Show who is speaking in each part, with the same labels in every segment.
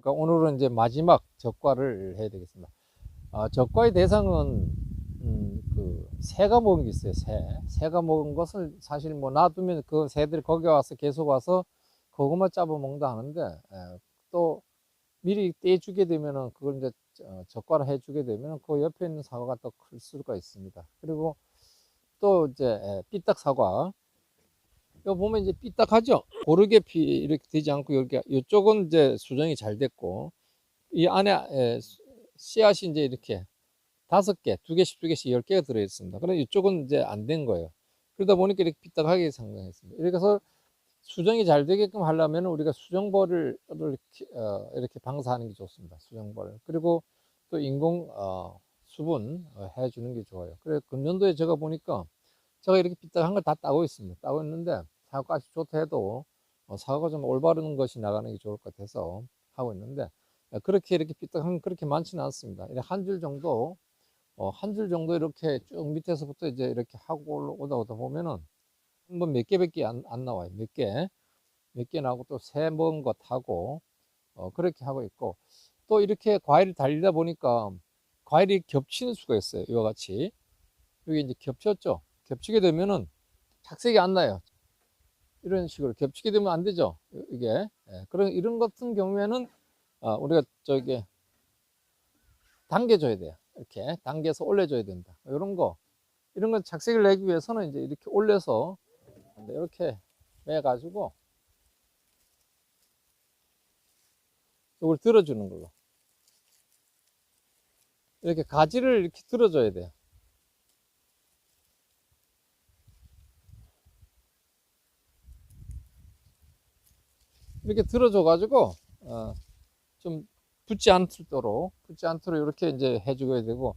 Speaker 1: 그러니까 오늘은 이제 마지막 적과를 해야 되겠습니다. 아, 적과의 대상은 음, 그 새가 먹은 게 있어요. 새. 새가 먹은 것을 사실 뭐 놔두면 그 새들이 거기 와서 계속 와서 그것만 잡아 먹는다 하는데 에, 또 미리 떼주게 되면은 그걸 이제 어, 적과를 해주게 되면은 그 옆에 있는 사과가 더 클 수가 있습니다. 그리고 또 이제 에, 삐딱 사과. 이거 보면 이제 삐딱하죠. 고르게 피 이렇게 되지 않고 이렇게 이쪽은 이제 수정이 잘 됐고 이 안에 씨앗이 이제 이렇게 다섯 개, 두 개씩, 두 개씩 열 개가 들어 있습니다. 그런데 이쪽은 이제 안 된 거예요. 그러다 보니까 이렇게 삐딱하게 상당했습니다. 이렇게 해서 수정이 잘 되게끔 하려면 우리가 수정벌을 이렇게, 어, 이렇게 방사하는 게 좋습니다. 수정벌. 그리고 또 인공 어, 수분 어, 해주는 게 좋아요. 그래 금년도에 제가 보니까 제가 이렇게 삐딱한 걸 다 따고 있습니다. 따고 있는데 사과가 좋다 해도 어, 사과가 좀 올바른 것이 나가는 게 좋을 것 같아서 하고 있는데 어, 그렇게 이렇게 삐딱한 건 그렇게 많지는 않습니다. 한 줄 정도 어, 한줄 정도 이렇게 쭉 밑에서부터 이제 이렇게 하고 올라- 오다 오다 보면은 한 번 몇 개밖에 안, 안 나와요. 몇 개. 몇 개 나오고 또것 하고, 어, 그렇게 하고 있고, 또 이렇게 과일을 달리다 보니까 과일이 겹치는 수가 있어요. 이와 같이. 여기 이제 겹쳤죠? 겹치게 되면은 착색이 안 나요. 이런 식으로 겹치게 되면 안 되죠. 이게. 예, 그런, 이런 같은 경우에는, 아, 우리가 저기, 당겨줘야 돼요. 이렇게 당겨서 올려줘야 된다. 이런 거, 이런 건 착색을 내기 위해서는 이제 이렇게 올려서 이렇게 매가지고 이걸 들어주는 걸로. 이렇게 가지를 이렇게 들어줘야 돼요. 이렇게 들어줘가지고, 어, 좀 붙지 않도록, 붙지 않도록 이렇게 이제 해주어야 되고,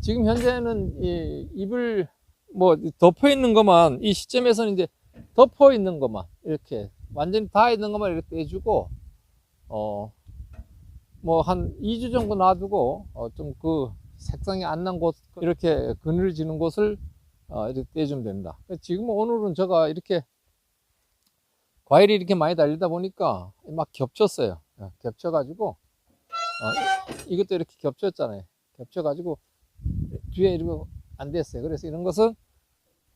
Speaker 1: 지금 현재는 이 잎을 뭐 덮어 있는 것만, 이 시점에서는 이제 덮어 있는 것만, 이렇게, 완전히 다 있는 것만 이렇게 떼주고, 어, 뭐 한 2주 정도 놔두고, 어, 좀 그 색상이 안 난 곳, 이렇게 그늘지는 곳을 어, 이렇게 떼주면 됩니다. 지금 오늘은 제가 이렇게 과일이 이렇게 많이 달리다 보니까 막 겹쳤어요. 어, 겹쳐가지고, 어, 이것도 이렇게 겹쳤잖아요. 겹쳐가지고 뒤에 이러고 안 됐어요. 그래서 이런 것은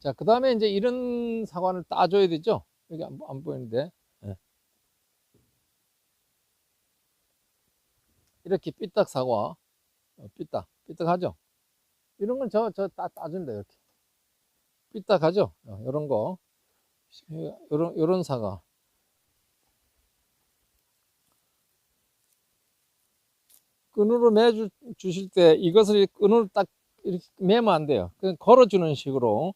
Speaker 1: 자, 그 다음에 이제 이런 사과를 따줘야 되죠. 여기 안, 보- 안 보이는데. 예. 이렇게 삐딱 사과, 어, 삐딱, 삐딱하죠. 이런 건 저, 저 따, 따준다, 이렇게. 삐딱하죠. 어, 이런 거. 요런, 요런 사과. 끈으로 매 주, 주실 때 이것을 끈으로 딱 이렇게 매면 안 돼요. 그냥 걸어주는 식으로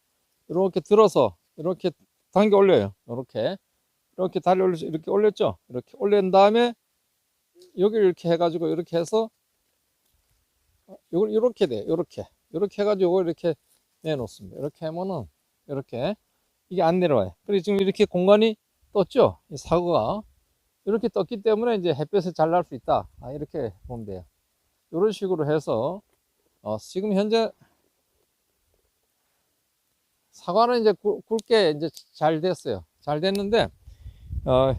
Speaker 1: 이렇게 들어서 이렇게 당겨 올려요. 이렇게 이렇게 다리 올려서 이렇게 올렸죠. 이렇게 올린 다음에 여기를 이렇게 해가지고 이렇게 해서 이걸 이렇게 돼. 이렇게 이렇게 해가지고 이렇게 내놓습니다. 이렇게 하면은 이렇게 이게 안 내려와요. 그리고 지금 이렇게 공간이 떴죠. 이 사고가 이렇게 떴기 때문에 이제 햇볕에 잘 날 수 있다. 아, 이렇게 보면 돼요. 이런 식으로 해서 어, 지금 현재 사과는 이제 굵- 굵게 이제 잘 됐어요. 잘 됐는데 어,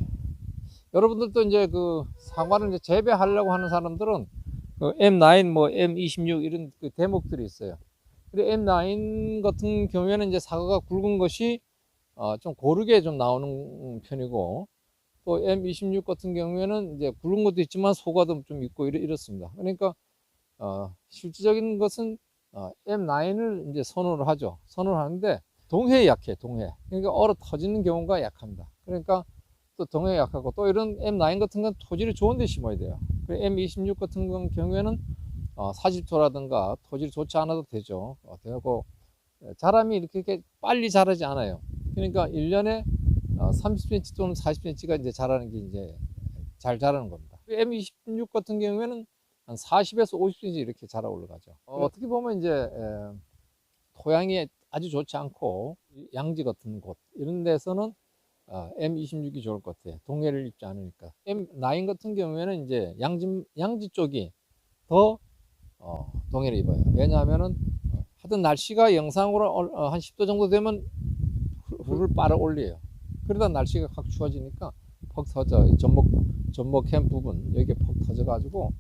Speaker 1: 여러분들도 이제 그 사과를 이제 재배하려고 하는 사람들은 그 M9 뭐 M26 이런 그 대목들이 있어요. 근데 M9 같은 경우에는 이제 사과가 굵은 것이 어, 좀 고르게 좀 나오는 편이고 또 M26 같은 경우에는 이제 굵은 것도 있지만 소가도 좀 있고 이렇, 이렇습니다. 그러니까 어, 실질적인 것은 어, M9을 이제 선호를 하죠. 선호를 하는데 동해에 약해, 동해. 그러니까 얼어 터지는 경우가 약합니다. 그러니까 또 동해에 약하고 또 이런 M9 같은 건 토질이 좋은 데 심어야 돼요. 그리고 M26 같은 건 경우에는 어, 사집토라든가 토질이 좋지 않아도 되죠. 어, 되고 자람이 이렇게, 이렇게 빨리 자라지 않아요. 그러니까 1년에 어, 30cm 또는 40cm가 이제 자라는 게 이제 잘 자라는 겁니다. M26 같은 경우에는 한 40에서 50cm 이렇게 자라 올라가죠. 어, 떻게 보면 이제 에, 토양이 아주 좋지 않고 양지 같은 곳 이런 데서는 어, M26이 좋을 것 같아요. 동해를 입지 않으니까. M9 같은 경우에는 이제 양지 양지 쪽이 더 어, 동해를 입어요. 왜냐하면은 어, 하여튼 날씨가 영상으로 어, 어, 한 10도 정도 되면 후- 후를 빨아 올려요. 그러다 날씨가 확 추워지니까 퍽 터져. 전목 전목 캠 부분 여기에 퍽 터져 늘어져 가지고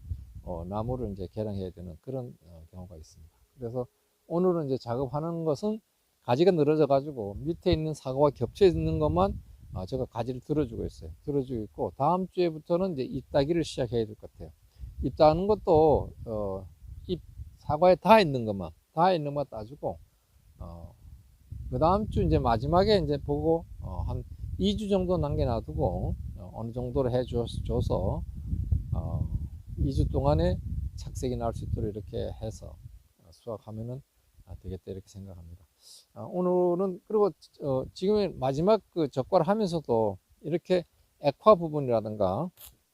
Speaker 1: 어, 나무를 이제 개량해야 되는 그런 어, 경우가 있습니다. 그래서 오늘은 이제 작업하는 것은 가지가 늘어져 가지고 밑에 있는 사과와 겹쳐 있는 것만 어, 제가 가지를 들어주고 있어요. 들어주고 있고 다음 주에부터는 이제 잎 따기를 시작해야 될 것 같아요. 잎 따는 것도 어, 잎 사과에 다 있는 것만 다 있는 것만 따주고 어, 그 다음 주 이제 마지막에 이제 보고 어, 한 2주 정도 남겨놔두고 어, 어느 정도로 해줘서 어, 2주 동안에 착색이 날 수 있도록 이렇게 해서 어, 수확하면은 아, 되겠다 이렇게 생각합니다. 아, 오늘은 그리고 어, 지금 마지막 그 적과를 하면서도 이렇게 액화 부분이라든가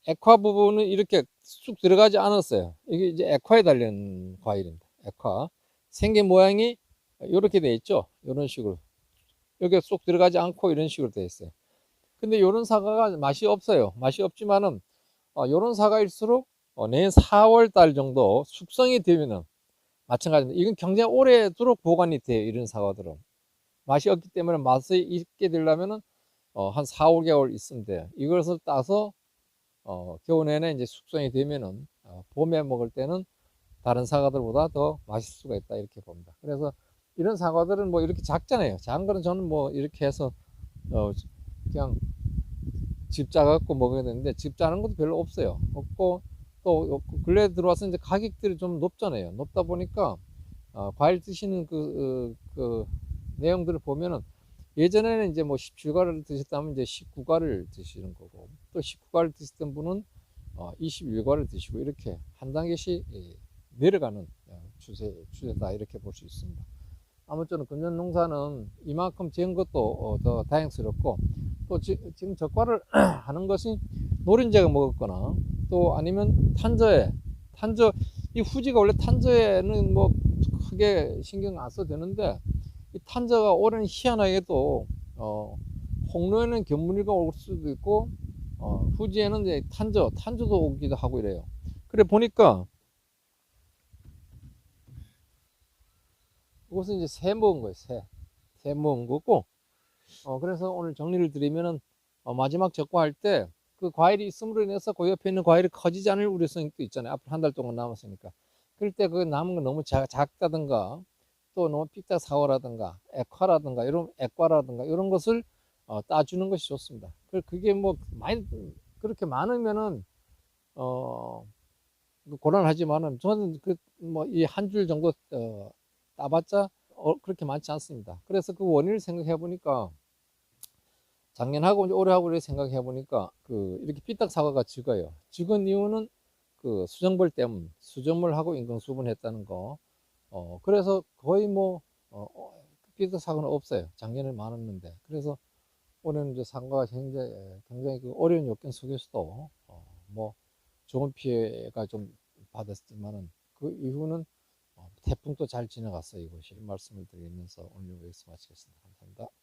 Speaker 1: 액화 부분은 이렇게 쑥 들어가지 않았어요. 이게 이제 액화에 달린 과일입니다. 액화 생긴 모양이 이렇게 돼 있죠. 이런 식으로 여기 쏙 들어가지 않고 이런 식으로 돼 있어요. 근데 이런 사과가 맛이 없어요. 맛이 없지만은 어, 이런 사과일수록 어, 내년 4월 달 정도 숙성이 되면은 마찬가지입니다. 이건 굉장히 오래도록 보관이 돼요. 이런 사과들은 맛이 없기 때문에 맛이 있게 되려면은 어, 한 4, 5개월 있으면 돼요. 이것을 따서 어, 겨우 내내 이제 숙성이 되면은 어, 봄에 먹을 때는 다른 사과들보다 더 맛있을 수가 있다 이렇게 봅니다. 그래서 이런 사과들은 뭐 이렇게 작잖아요. 작은 거는 저는 뭐 이렇게 해서 어, 그냥 집 짜갖고 먹어야 되는데 집 짜는 것도 별로 없어요. 없고 또 근래 들어와서 이제 가격들이 좀 높잖아요. 높다 보니까 어, 과일 드시는 그, 어, 그 내용들을 보면은 예전에는 이제 뭐 17과를 드셨다면 이제 19과를 드시는 거고 또 19과를 드시던 분은 어, 21과를 드시고 이렇게 한 단계씩 예, 내려가는 어, 추세, 추세다 이렇게 볼 수 있습니다. 아무쪼록 금년 농사는 이만큼 지은 것도 어, 더 다행스럽고 또 지, 금 적과를 하는 것이 노린재가 먹었거나 또 아니면 탄저에 탄저 이 후지가 원래 탄저에는 뭐 크게 신경 안 써도 되는데 이 탄저가 올해는 희한하게도 어, 홍로에는 견무리가 올 수도 있고 어, 후지에는 이제 탄저 탄저도 오기도 하고 이래요. 그래 보니까 이것은 이제 새 먹은 거예요. 새. 새 먹은 거고. 어, 그래서 오늘 정리를 드리면은 어, 마지막 적과할 때 그 과일이 있음으로 인해서 그 옆에 있는 과일이 커지지 않을 우려성이 또 있잖아요. 앞으로 한 달 동안 남았으니까. 그럴 때 그 남은 거 너무 작, 작다든가 또 너무 삑딱 사과라든가 액화라든가 이런 액과라든가 이런 것을 어, 따주는 것이 좋습니다. 그, 그게 뭐 많이 그렇게 많으면은 어 고난하지만은 저는 그 뭐 이 한 줄 정도 어, 따봤자 어, 그렇게 많지 않습니다. 그래서 그 원인을 생각해 보니까 작년하고 올해하고 이렇게 생각해 보니까 그 이렇게 삐딱 사과가 적어요. 적은 이유는 그 수정벌 때문, 수정물하고 인공수분했다는 거. 어, 그래서 거의 뭐, 어, 어, 삐딱 사과는 없어요. 작년에 많았는데. 그래서 올해는 이제 상과가 굉장히, 굉장히 그 어려운 요건 속에서도, 어, 뭐, 좋은 피해가 좀 받았지만은 그 이후는 어, 태풍도 잘 지나갔어요. 이것이 말씀을 드리면서 오늘 여기서 마치겠습니다. 감사합니다.